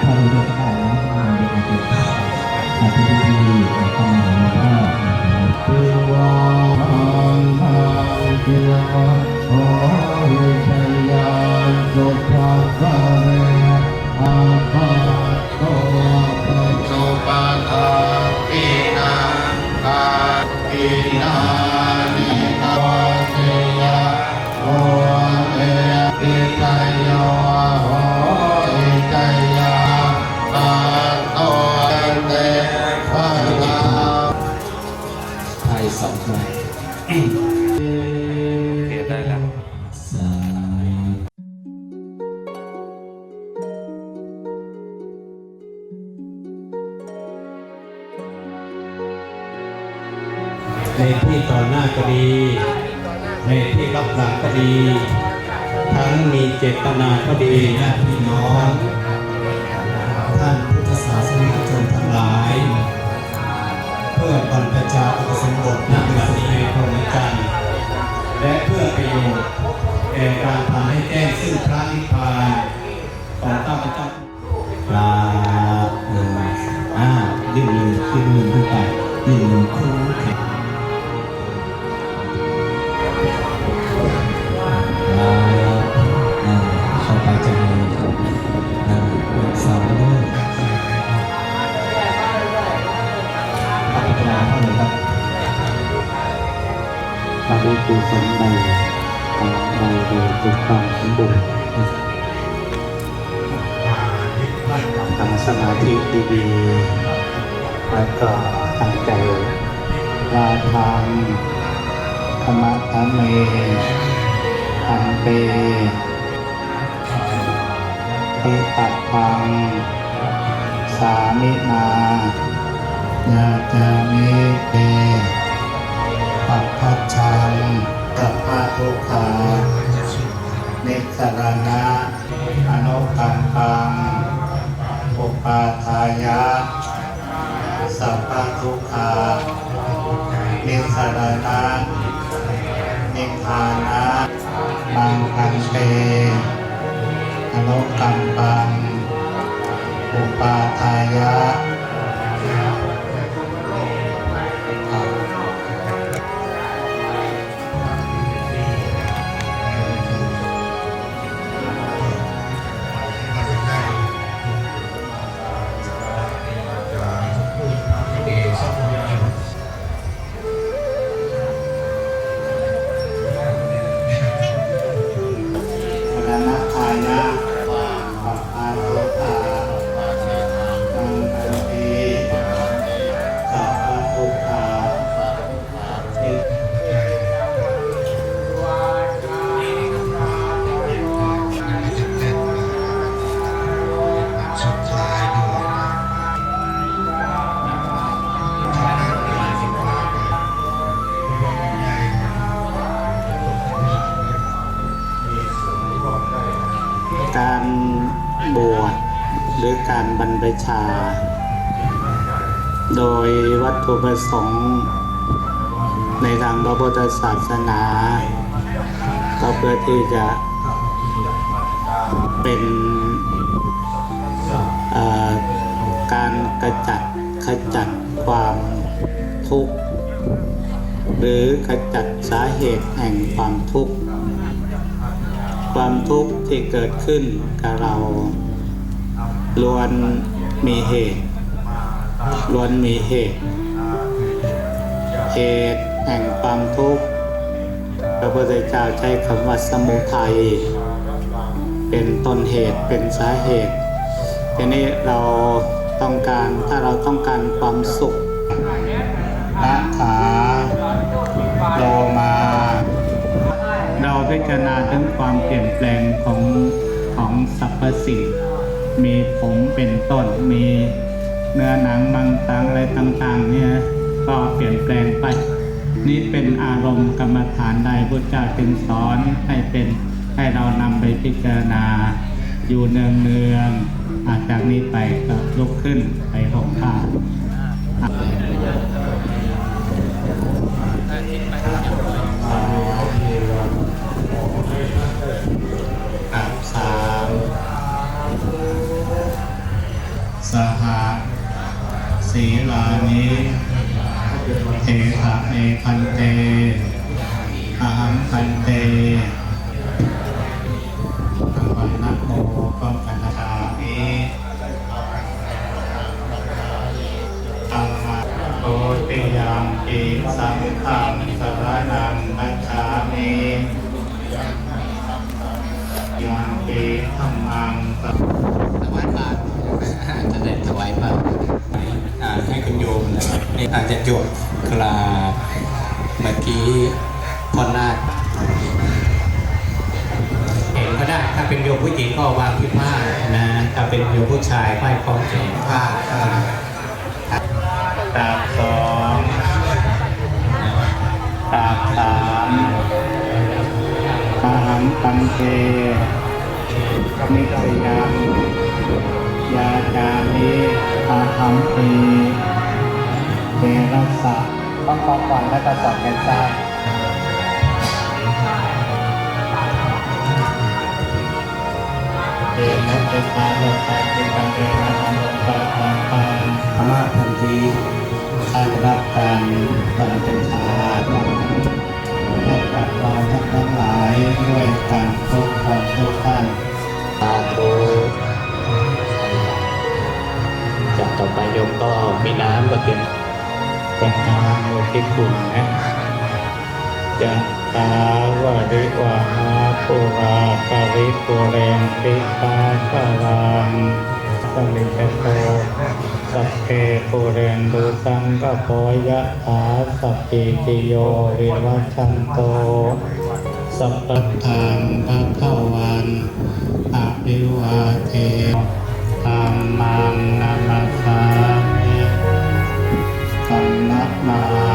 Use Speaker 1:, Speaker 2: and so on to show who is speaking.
Speaker 1: เข้าไปด้วยก็ได้นะมาเด็กเด็กอาทิตย์ที่เข้ามาพ่อคือว่าทางเดียวขอวิทยาสุภาพเรอาภาโตปะ
Speaker 2: สุปาทาปีนาคาปีนานิกาเสยะโอ
Speaker 1: ไทยสองครั้ง
Speaker 3: เรียนได้แล้ว
Speaker 1: สาม
Speaker 4: ในที่ต่อหน้าก็ดีในที่รับหลังก็ดี ทั้งมีเจตนาก็ดีญาติพี่น้อง พื่อบรรพชาอุปสมบทณบัดนี้พรหมจรรย์และเพื่อประโยชน์แก่การทำให้แจ้งซึ่งพระนิ
Speaker 5: ตอนนี้คือสมบัติของเราโดยทุกความสมบูรณ์ทำสมาธิดีๆแล้วก็ตั้งใจวาทางธรรมะธรรมเมอันเปติตัดพัง สามินา
Speaker 2: ยะจะมิเต
Speaker 5: ชังกัปปะทุกขานิสรณะอนุกัมปังอุปาทายะสัพพะทุกขานิสรณะนิพพานะมังคันเตอนุกัมปังอุปาทายะ หรือการบรรพชา โดยวัตถุประสงค์ในทางพระพุทธศาสนา ก็เพื่อที่จะเป็นการกระจัดขจัดความทุกข์ หรือกระจัดสาเหตุแห่งความทุกข์ ความทุกข์ที่เกิดขึ้นกับเรา ล้วนมีเหตุล้วนมีเหตุ เหตุแห่งความทุกข์พระพุทธเจ้าใช้คำว่าสมุทัยเป็นต้นเหตุเป็นสาเหตุทีนี้เราต้องการถ้าเราต้องการความสุขละขาโลมา เราพิจารณาถึงความเปลี่ยนแปลงของของสรรพสิ่ง มีผมเป็นต้น มีเนื้อหนังบางต่างอะไรต่างๆเนี่ยก็เปลี่ยนแปลงไป นี่เป็นอารมณ์กรรมฐานใดพุทธเจ้าจึงสอนให้เป็นให้เรานำไปพิจารณา อยู่เนืองเนืองๆอาจากนี้ไปก็ลุกขึ้นไปห่มผ้า พันเตอาหังพันเตภวันนะโมก็พันธาเออัมมาโอติยามปีสังฆังสารนังนัจฉามิยังปีธรรมังสัพ
Speaker 4: ถวายบาตรจะได้ถวายบาตรอ่าให้คุณโยมนะครับนี่ อาจจะจบกลาเมื่อกี้พ่อนาคเห็นก็ได้ ถ้าเป็นโยมผู้หญิงก็วางที่ผ้านะ ถ้าเป็นโยมผู้ชายป้ายคล้องแขนผ้า
Speaker 5: ตาสองตาสามอาหังปันเทมิตยังยาจามิอาหังปี เทรัสสะต้องขอก่อนแล้วก็สอนกันทราบเอนะเจตาโลกาจิตังเอนะอันโลกาปังปัง
Speaker 4: พระทันที
Speaker 5: ได้รับการบรรพชาให้กับเราทั้งหลายด้วยการางอุทิศคุณนะจะตาวาริวาหาปุราปริปุเรนติตาคารังสมิจโตสัพเพปุเรนตุสังกปยะถาสัพพิติโยวิวัชันโต สัพพทางพระเข้าวันอภิวาเทธรรมังนามัสสามิธรรมะมา